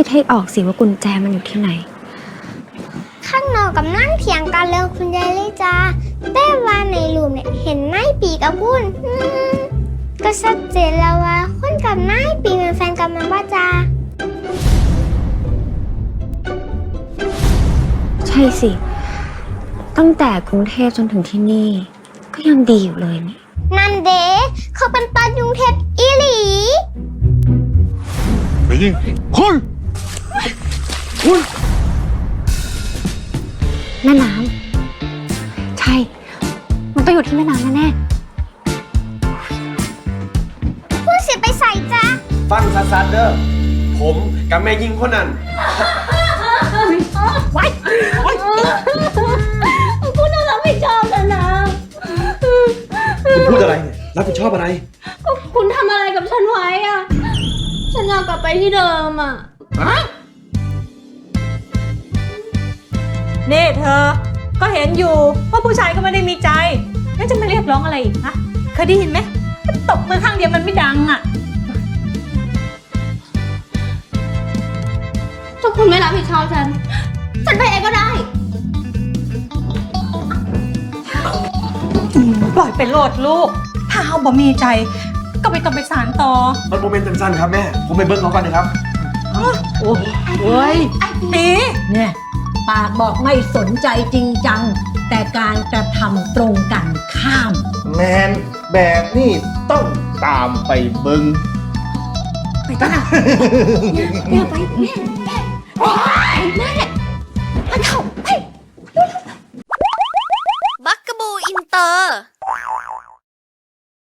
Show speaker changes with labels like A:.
A: คิดให้ออกสิว่ากุญแจมันอยู่ที่ไหน
B: ข้างนอกกับนั่งเถียงกันเรื่องคุณยายเลยจ้าแต่ว่าในรูมเนี่ยเห็นนายปีกับคุณอืมก็ชัดเจนแล้วว่าคุณกับนายปีเป็นแฟนกันมันว่าจ้า
A: ใช่สิ ตั้งแต่กรุงเทพจนถึงที่นี่ ก็ยังดีอยู่เลยนี่
B: นันเดเขาเป็นตอนยุงเทพอีหลี
C: ไปยิงคุณ คุณ
A: แม่น้ำใช่ มันต้องอยู่ที่แม่น้ำแน่
B: คุณสิไปใส่จ้า
D: ฟังซัดๆเด้อผมกับแม่ยิงคนนั้น
E: คุณน่ารับผิดชอบแล้วนะ
D: คุณพูดอะไรเนี่ยรับผิดชอบอะไร
E: ก็คุณทำอะไรกับฉันไว้อะฉันอยากกลับไปที่เดิมอะ
F: นี่เธอ ก็เห็นอยู่ว่าผู้ชายก็ไม่ได้มีใจ แล้วจะมาเรียกร้องอะไรอีกฮะเคยได้ยินไหมตบมือข้างเดียวมันไม่ดังอะ
E: ถ้าคุณไม่รับผิดชอบฉัน ฉันไปเองก็ได้
F: ปล่อยเป็นโลดลูก ถ้าเขาบ่มีใจ ก็ไม่ต้องไปสารต่อ
D: มันโมเมนต์สั้นๆครับแม่ ผมไปเบิ้งเขาก่อนนะครับ
G: โอ้ย
F: ตี
G: เนี่ย ปากบอกไม่สนใจจริงจัง แต่การกระทำตรงกันข้าม
C: แมนแบบนี้ต้องตามไปเบิง
E: ไปจ้าเนี่ยไปเนี่ยเนี่ยเนี่พ
F: ันเข่าไป
H: บักกะบูอินเตอร์